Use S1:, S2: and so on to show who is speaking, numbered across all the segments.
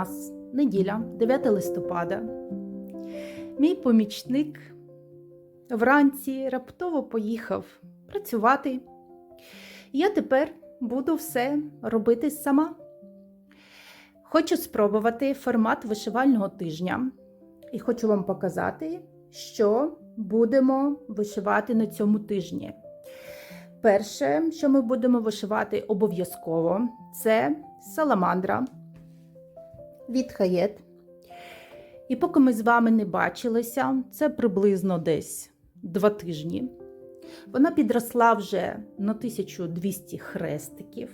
S1: нас неділя, 9 листопада. Мій помічник вранці раптово поїхав працювати. Я тепер буду все робити сама. Хочу спробувати формат вишивального тижня і хочу вам показати, що будемо вишивати на цьому тижні. Перше, що ми будемо вишивати обов'язково, це саламандра від Хаєт. І поки ми з вами не бачилися, це приблизно десь два тижні. Вона підросла вже на 1200 хрестиків.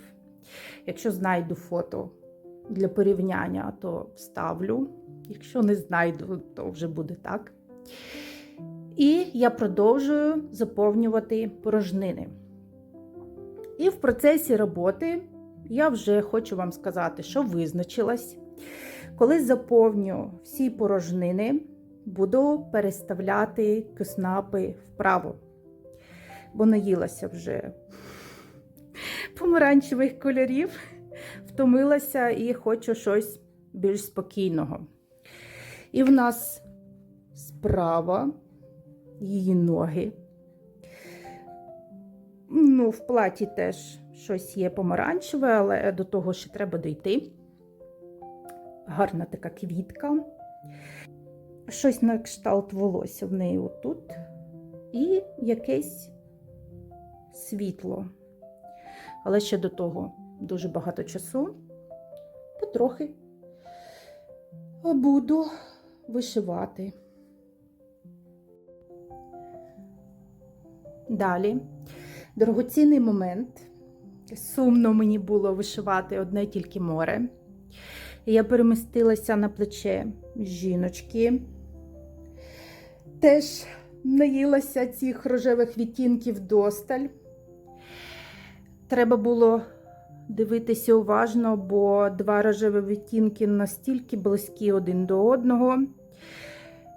S1: Якщо знайду фото для порівняння, то вставлю. Якщо не знайду, то вже буде так. І я продовжую заповнювати порожнини. І в процесі роботи я вже хочу вам сказати, що визначилась. Коли заповню всі порожнини, буду переставляти киснапи вправо, бо наїлася вже помаранчевих кольорів, втомилася і хочу щось більш спокійного. І в нас справа її ноги. Ну, в платі теж щось є помаранчеве, але до того ще треба дійти. Гарна така квітка. Щось на кшталт волосся в неї отут. І якесь світло. Але ще до того дуже багато часу. Потрохи буду вишивати. Далі. Дорогоцінний момент. Сумно мені було вишивати одне тільки море. Я перемістилася на плече жіночки. Теж наїлася цих рожевих відтінків досталь. Треба було дивитися уважно, бо два рожеві відтінки настільки близькі один до одного,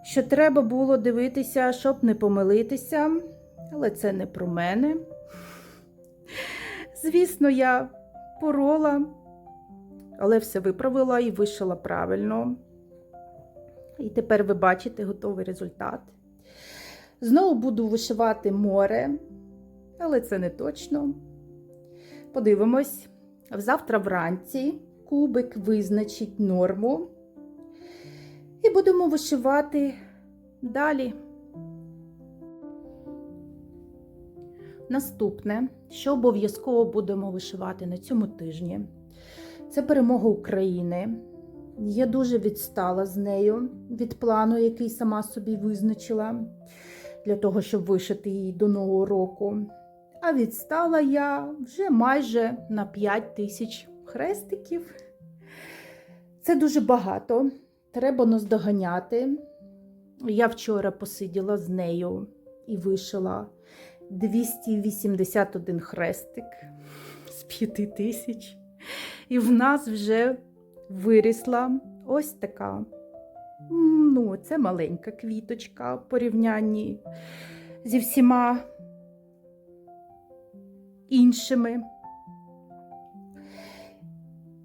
S1: що треба було дивитися, щоб не помилитися. Але це не про мене. Звісно, я порола, але все виправила і вишила правильно. І тепер ви бачите готовий результат. Знову буду вишивати море, але це не точно. Подивимось, завтра вранці кубик визначить норму. І будемо вишивати далі. Наступне, що обов'язково будемо вишивати на цьому тижні, це перемога України. Я дуже відстала з нею від плану, який сама собі визначила, для того, щоб вишити її до Нового року. А відстала я вже майже на 5 тисяч хрестиків. Це дуже багато. Треба наздоганяти. Я вчора посиділа з нею і вишила 281 хрестик з 5 тисяч. І в нас вже вирісла ось така. Ну, це маленька квіточка в порівнянні зі всіма іншими.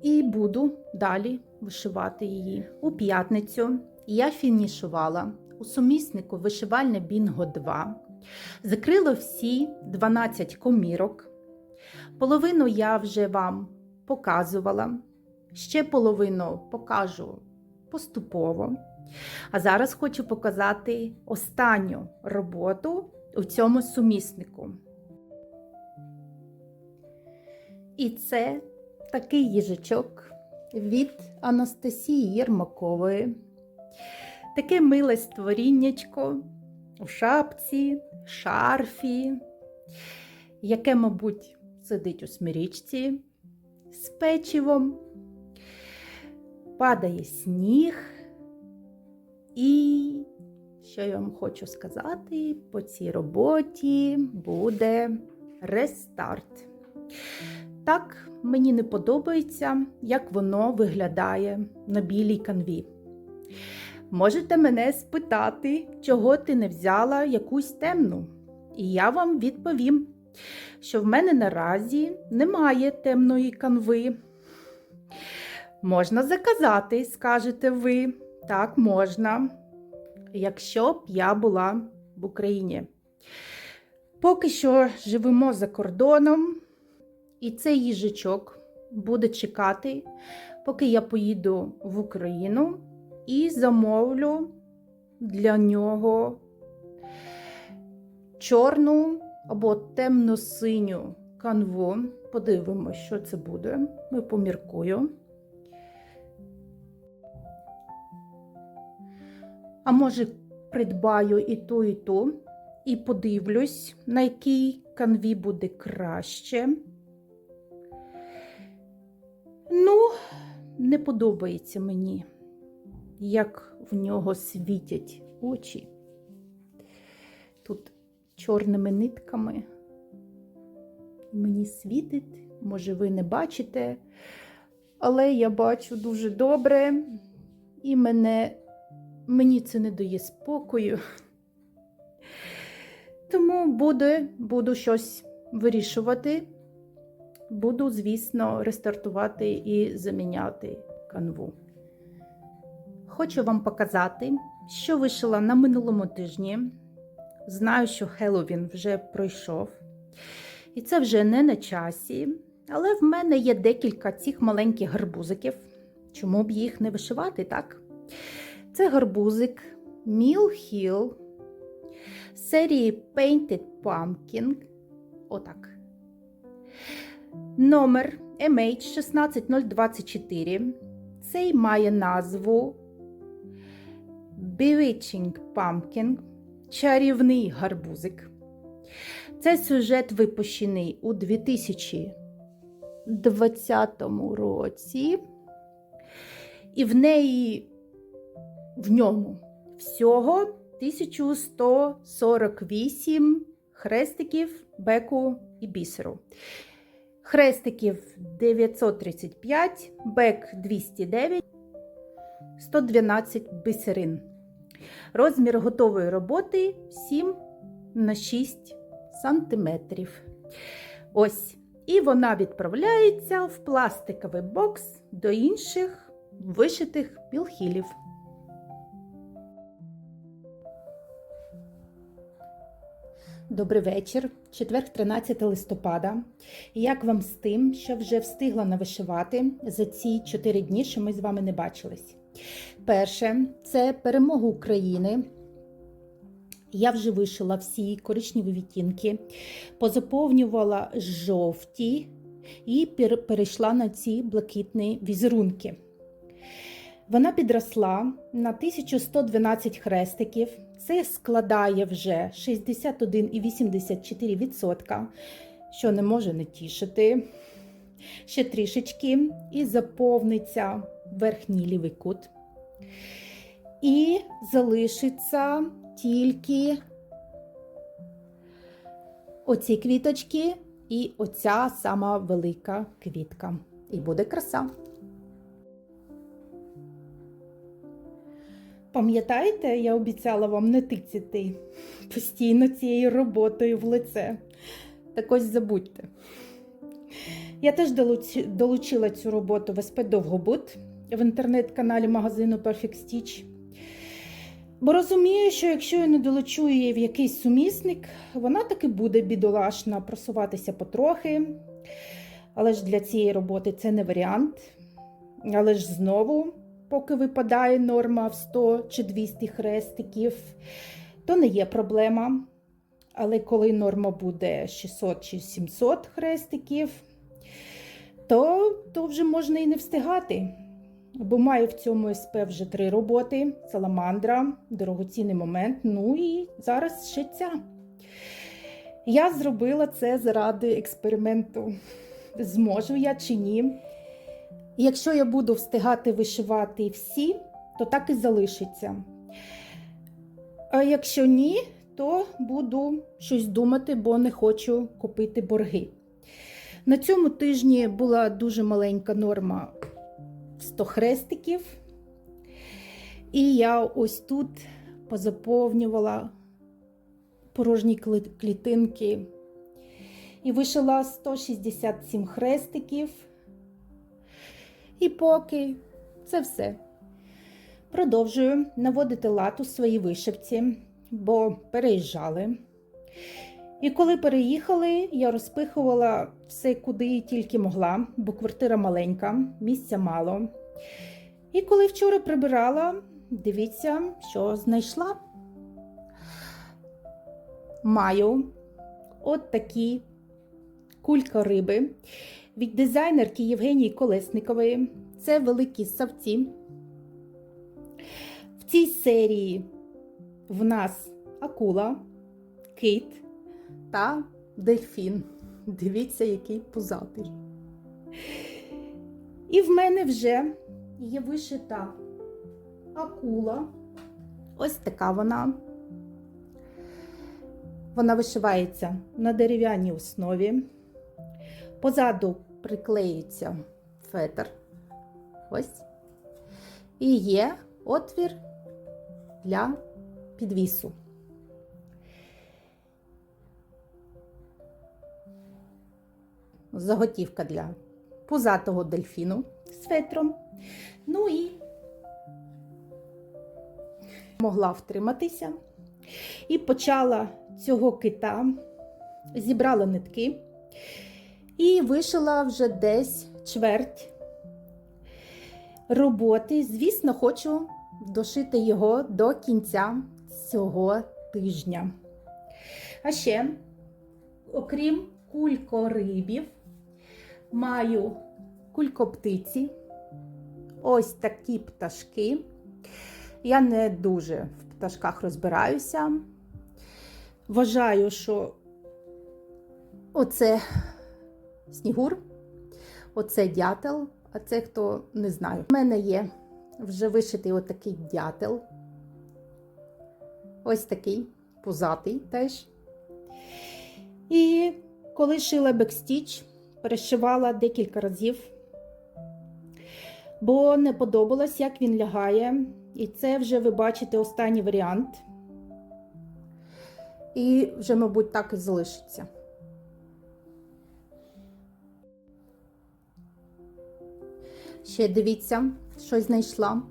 S1: І буду далі вишивати її. У п'ятницю я фінішувала у суміснику вишивальне Бінго 2. Закрила всі 12 комірок. Половину я вже вам показувала, ще половину покажу поступово. А зараз хочу показати останню роботу у цьому суміснику. І це такий їжачок від Анастасії Єрмакової. Таке миле створіннячко у шапці, шарфі, яке, мабуть, сидить у смирічці з печивом, падає сніг. І що я вам хочу сказати, по цій роботі буде рестарт. Так, мені не подобається, як воно виглядає на білій канві. Можете мене спитати, чого ти не взяла якусь темну, і я вам відповім, що в мене наразі немає темної канви. Можна заказати, скажете ви. Так, можна, якщо б я була в Україні. Поки що живемо за кордоном, і цей їжачок буде чекати, поки я поїду в Україну і замовлю для нього чорну або темно-синю канву. Подивимося, що це буде. Ми поміркую. А може, придбаю і ту, і ту, і подивлюсь, на якій канві буде краще. Ну, не подобається мені, як в нього світять очі. Тут чорними нитками мені світить, може, ви не бачите, але я бачу дуже добре, і мене, мені це не дає спокою. Тому буду, буду щось вирішувати. Буду, звісно, рестартувати і заміняти канву. Хочу вам показати, що вишила на минулому тижні. Знаю, що Хеллоуін вже пройшов, і це вже не на часі. Але в мене є декілька цих маленьких гарбузиків. Чому б їх не вишивати, так? Це гарбузик Mill Hill серії Painted Pumpkin. Отак. Номер MH16024. Цей має назву Bewitching Pumpkin. Чарівний гарбузик. Цей сюжет випущений у 2020 році. І в неї в ньому всього 1148 хрестиків, беку і бісеру. Хрестиків 935, бек 209, 112 бисерин. Розмір готової роботи 7 на 6 сантиметрів. Ось. І вона відправляється в пластиковий бокс до інших вишитих білхілів. Добрий вечір, четверг, 13 листопада. Як вам з тим, що вже встигла навишивати за ці 4 дні, що ми з вами не бачились? Перше, це перемога України. Я вже вишила всі коричневі відтінки, позаповнювала жовті і перейшла на ці блакитні візерунки. Вона підросла на 1112 хрестиків. Це складає вже 61,84%, що не може не тішити. Ще трішечки і заповниться верхній лівий кут. І залишиться тільки оці квіточки і оця сама велика квітка. І буде краса. Пам'ятаєте, я обіцяла вам не тицяти постійно цією роботою в лице. Так ось забудьте. Я теж долучила цю роботу в СП Довгобуд в інтернет-каналі магазину Perfect Stitch. Бо розумію, що якщо я не долучу її в якийсь сумісник, вона таки буде бідолашна просуватися потрохи. Але ж для цієї роботи це не варіант. Але ж знову поки випадає норма в 100 чи 200 хрестиків, то не є проблема. Але коли норма буде 600 чи 700 хрестиків, то, то вже можна і не встигати. Бо маю в цьому СП вже три роботи: саламандра, дорогоцінний момент, ну і зараз ще ця. Я зробила це заради експерименту. Зможу я чи ні. Якщо я буду встигати вишивати всі, то так і залишиться. А якщо ні, то буду щось думати, бо не хочу купити борги. На цьому тижні була дуже маленька норма 100 хрестиків. І я ось тут позаповнювала порожні клітинки і вишила 167 хрестиків. І поки це все. Продовжую наводити лад у своїй вишивці, бо переїжджали. І коли переїхали, я розпихувала все, куди тільки могла, бо квартира маленька, місця мало. І коли вчора прибирала, дивіться, що знайшла. Маю от такі кулька риби від дизайнерки Євгенії Колесникової. Це великі савці. В цій серії в нас акула, кит та дельфін. Дивіться, який пузатий. І в мене вже є вишита акула. Ось така вона. Вона вишивається на дерев'яній основі. Позаду приклеюється фетр. Ось. І є отвір для підвісу. Заготівка для пузатого дельфіну з фетром. Ну і могла втриматися. І почала цього кита, зібрала нитки і вишила вже десь чверть роботи. Звісно, хочу дошити його до кінця цього тижня. А ще, окрім кулькорибів, маю кулькоптиці, ось такі пташки. Я не дуже в пташках розбираюся. Вважаю, що оце снігур, оце дятел, а це хто не знаю. У мене є вже вишитий отакий дятел. Ось такий пузатий теж. І коли шила бекстіч, перешивала декілька разів, бо не подобалось, як він лягає. І це вже ви бачите останній варіант. І вже, мабуть, так і залишиться. Ще дивіться, щось знайшла.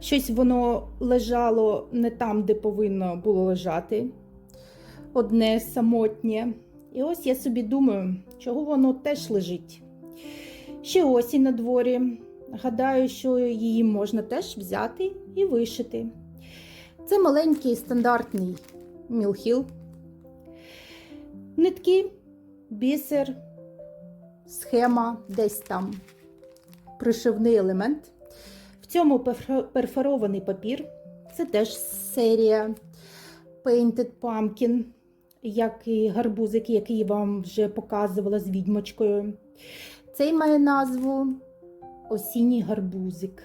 S1: Щось воно лежало не там, де повинно було лежати. Одне самотнє. І ось я собі думаю, чого воно теж лежить. Ще осінь на дворі. Гадаю, що її можна теж взяти і вишити. Це маленький стандартний мілхіл. Нитки, бісер, схема, десь там пришивний елемент. В цьому перфорований папір. Це теж серія Painted Pumpkin, як і гарбузик, який я вам вже показувала з відьмочкою. Цей має назву Осінній гарбузик.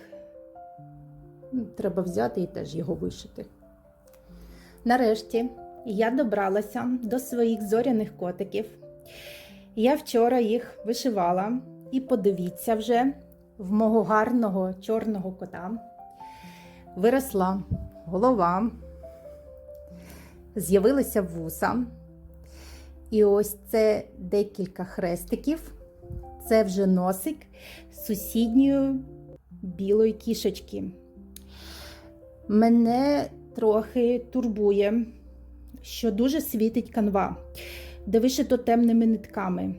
S1: Треба взяти і теж його вишити. Нарешті я добралася до своїх зоряних котиків. Я вчора їх вишивала, і подивіться вже, в мого гарного чорного кота виросла голова, з'явилися вуса. І ось це декілька хрестиків. Це вже носик сусідньої білої кішечки. Мене трохи турбує, що дуже світить канва, де вишито темними нитками.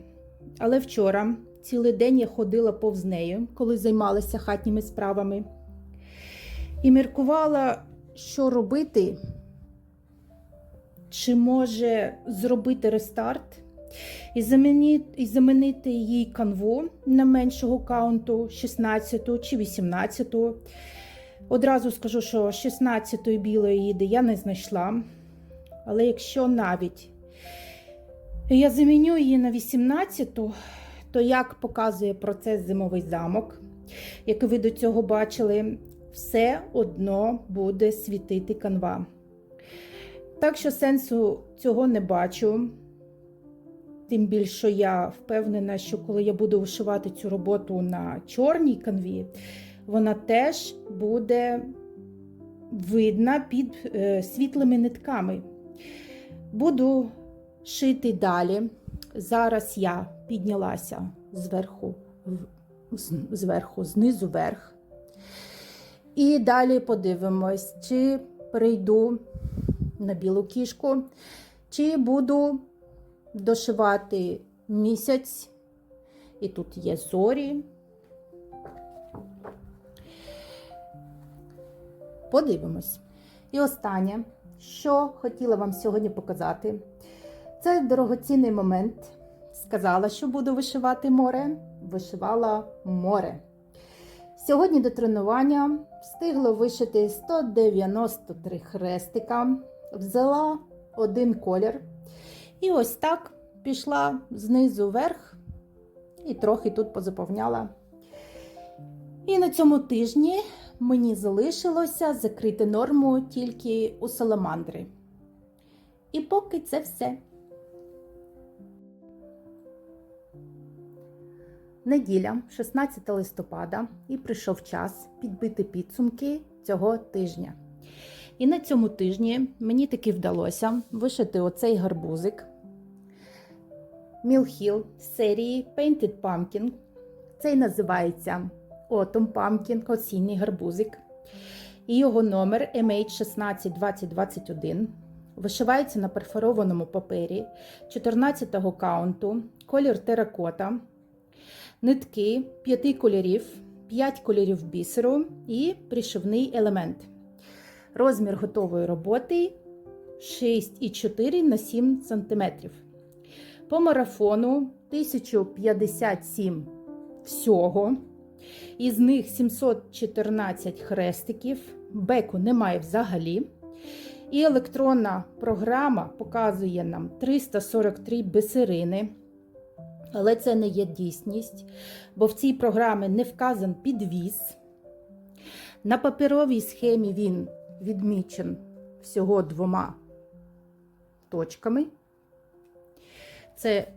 S1: Але вчора цілий день я ходила повз нею, коли займалася хатніми справами, і міркувала, що робити, чи може зробити рестарт. І замінити, їй канву на меншого каунту 16 чи 18. Одразу скажу, що 16-ї білої їди я не знайшла. Але якщо навіть я заміню її на 18-ту, то як показує процес зимовий замок, який ви до цього бачили, все одно буде світити канва. Так що сенсу цього не бачу. Тим більше я впевнена, що коли я буду вишивати цю роботу на чорній канві, вона теж буде видна під е, світлими нитками. Буду шити далі Зараз я піднялася зверху, зверху, знизу вверх. І далі подивимось, чи перейду на білу кішку, чи буду дошивати місяць. І тут є зорі. Подивимось. І останнє, що хотіла вам сьогодні показати, це дорогоцінний момент. Сказала, що буду вишивати море, вишивала море. Сьогодні до тренування встигла вишити 193 хрестика, взяла один колір. І ось так пішла знизу вверх і трохи тут позаповняла. І на цьому тижні мені залишилося закрити норму тільки у саламандри. І поки це все. Неділя, 16 листопада, і прийшов час підбити підсумки цього тижня. І на цьому тижні мені таки вдалося вишити оцей гарбузик Mill з серії Painted Pumpkin. Цей називається Autumn Pumpkin, осінній гарбузик. І його номер MH162021. Вишивається на перфорованому папері 14-го каунту, колір теракота, нитки 5 кольорів, 5 кольорів бісеру і пришивний елемент. Розмір готової роботи 6,4 на 7 см. По марафону 1057 всього. Із них 714 хрестиків, беку немає взагалі. І електронна програма показує нам 343 бисерини. Але це не є дійсність, бо в цій програмі не вказан підвіз. На паперовій схемі він відмічен всього двома точками. Це,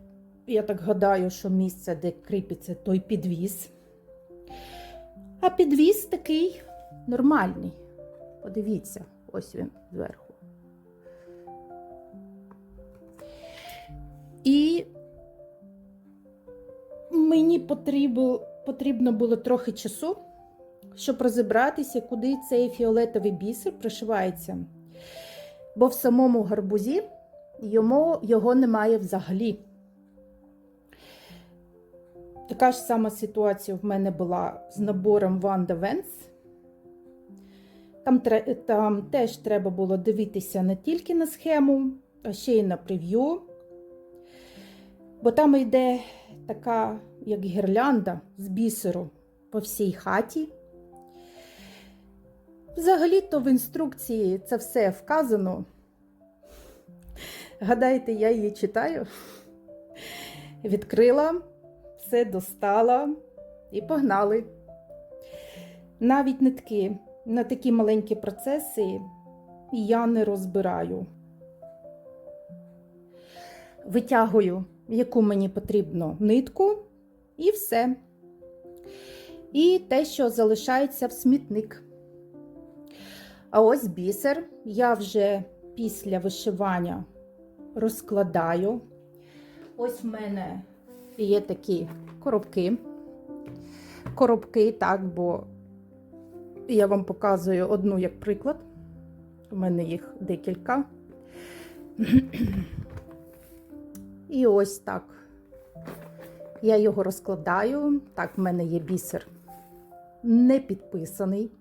S1: я так гадаю, що місце, де кріпиться той підвіз. А підвіз такий нормальний. Подивіться, ось він зверху. І мені потрібно, було трохи часу, щоб розібратися, куди цей фіолетовий бісер пришивається. Бо в самому гарбузі йому, його немає взагалі. Така ж сама ситуація в мене була з набором Wanda Vance. Там, там теж треба було дивитися не тільки на схему, а ще й на прев'ю. Бо там йде така, як гірлянда з бісеру по всій хаті. Взагалі-то в інструкції це все вказано. Гадаєте, я її читаю, відкрила, все достала і погнали. Навіть нитки на такі маленькі процеси я не розбираю. Витягую, яку мені потрібно нитку, і все. І те, що залишається в смітник. А ось бісер я вже після вишивання розкладаю. Ось в мене є такі коробки. Коробки, так, бо я вам показую одну як приклад. У мене їх декілька. І ось так. Я його розкладаю. Так, в мене є бісер не підписаний.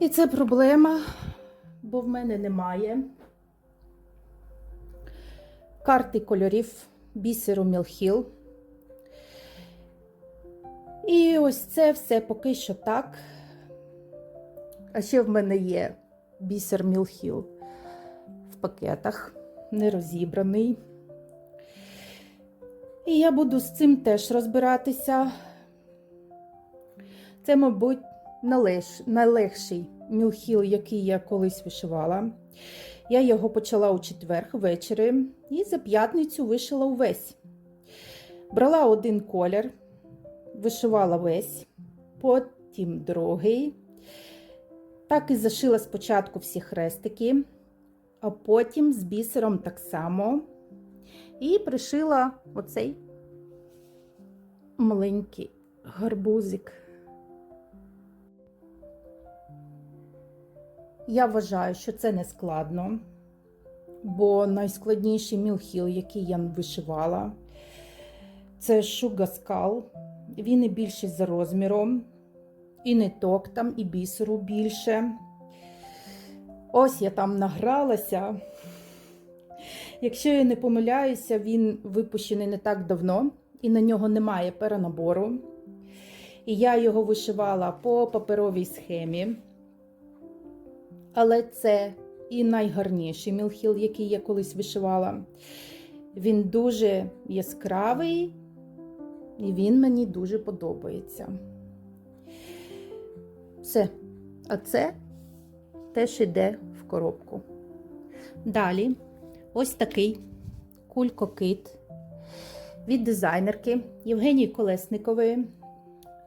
S1: І це проблема, бо в мене немає карти кольорів бісеру Мілхіл. І ось це все поки що так. А ще в мене є бісер Мілхіл в пакетах, не розібраний. І я буду з цим теж розбиратися. Це, мабуть, найлегший мілхіл, який я колись вишивала. Я його почала у четвер ввечері і за п'ятницю вишила увесь. Брала один колір, вишивала весь, потім другий. Так і зашила спочатку всі хрестики, а потім з бісером так само І пришила оцей маленький гарбузик. Я вважаю, що це не складно, бо найскладніший мілхіл, який я вишивала, це шугаскал. Він і більший за розміром, і ниток там, і бісеру більше. Ось я там награлася. Якщо я не помиляюся, він випущений не так давно, і на нього немає перенабору. І я його вишивала по паперовій схемі. Але це і найгарніший мілхіл, який я колись вишивала. Він дуже яскравий, і він мені дуже подобається. Все. А це теж йде в коробку. Далі ось такий кулькокит від дизайнерки Євгенії Колесникової.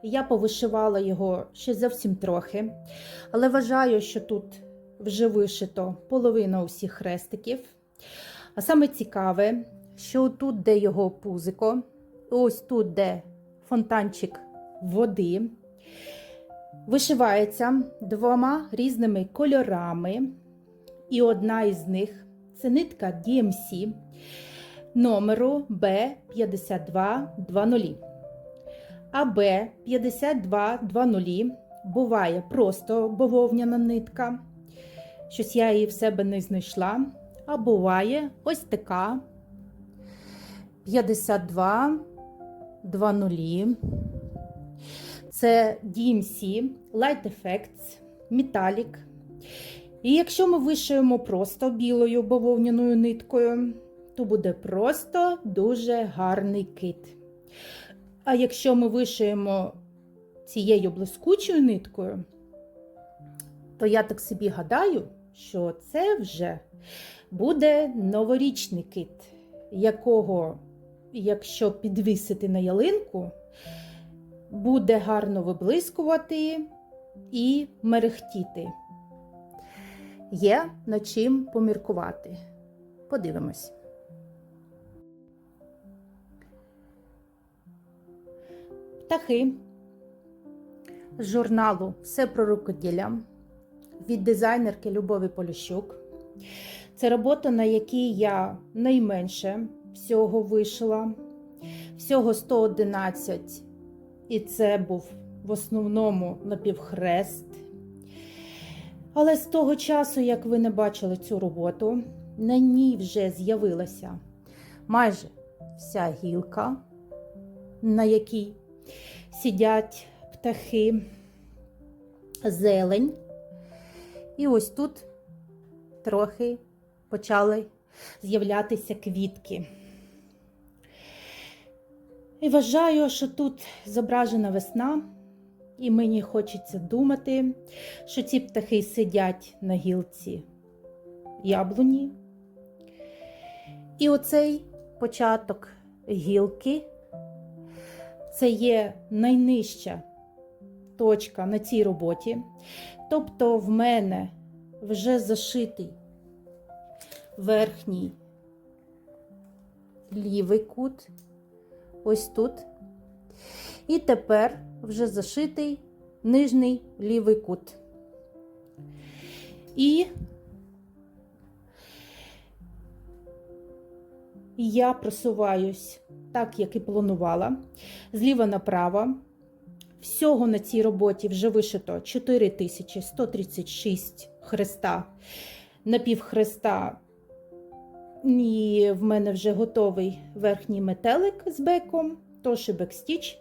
S1: Я повишивала його ще зовсім трохи, але вважаю, що тут вже вишито половина усіх хрестиків. А саме цікаве, що тут, де його пузико, ось тут, де фонтанчик води, вишивається двома різними кольорами. І одна із них це нитка DMC номеру B5220. А B5220 буває просто бавовняна нитка. Щось я її в себе не знайшла. А буває ось така 5220. Це DMC Light Effects Metallic. І якщо ми вишиємо просто білою бавовняною ниткою, то буде просто дуже гарний кит. А якщо ми вишиємо цією блискучою ниткою, то я так собі гадаю, що це вже буде новорічний кит, якого, якщо підвісити на ялинку, буде гарно виблискувати і мерехтіти. Є над чим поміркувати. Подивимось. Птахи з журналу Все про рукоділля від дизайнерки Любові Поліщук. Це робота, на якій я найменше всього вишила. Всього 111. І це був в основному напівхрест. Але з того часу, як ви не бачили цю роботу, на ній вже з'явилася майже вся гілка, на якій сидять птахи, зелень. І ось тут трохи почали з'являтися квітки. І вважаю, що тут зображена весна, і мені хочеться думати, що ці птахи сидять на гілці яблуні. І оцей початок гілки це є найнижча точка на цій роботі. Тобто в мене вже зашитий верхній лівий кут, ось тут. І тепер вже зашитий нижній лівий кут. І я просуваюсь так, як і планувала, зліва направо. Всього на цій роботі вже вишито 4136 хреста, напівхреста. І в мене вже готовий верхній метелик з беком, тож і бекстіч,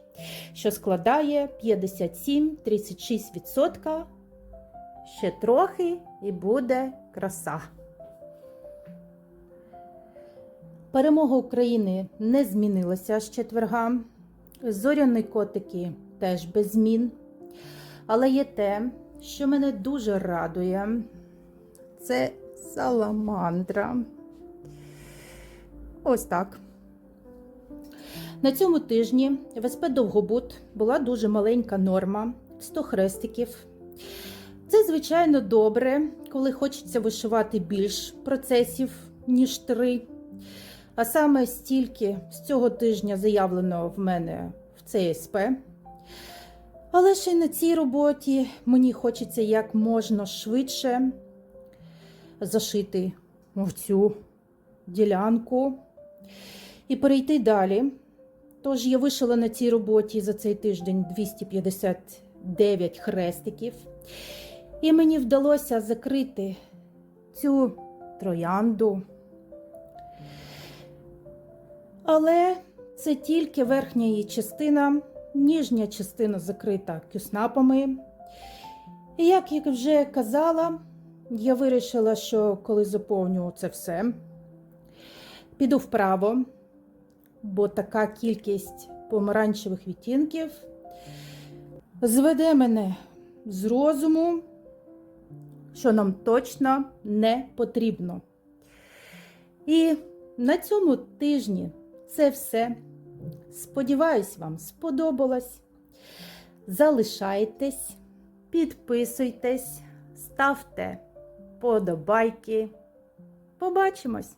S1: що складає 57-36%. Ще трохи і буде краса. Перемога України не змінилася з четверга. Зоряні котики теж без змін. Але є те, що мене дуже радує, це саламандра. Ось так. На цьому тижні в СП Довгобуд була дуже маленька норма 100 хрестиків. Це, звичайно, добре, коли хочеться вишивати більш процесів, ніж три. А саме стільки з цього тижня заявлено в мене в ЦСП. Але ще й на цій роботі мені хочеться як можна швидше зашити в цю ділянку і перейти далі. Тож я вишила на цій роботі за цей тиждень 259 хрестиків, і мені вдалося закрити цю троянду. Але це тільки верхня її частина, ніжня частина закрита кюснапами. І як я вже казала, я вирішила, що коли заповню це все, піду вправо, бо така кількість помаранчевих відтінків зведе мене з розуму, що нам точно не потрібно. І на цьому тижні це все. Сподіваюсь, вам сподобалось. Залишайтесь, підписуйтесь, ставте подобайки. Побачимось!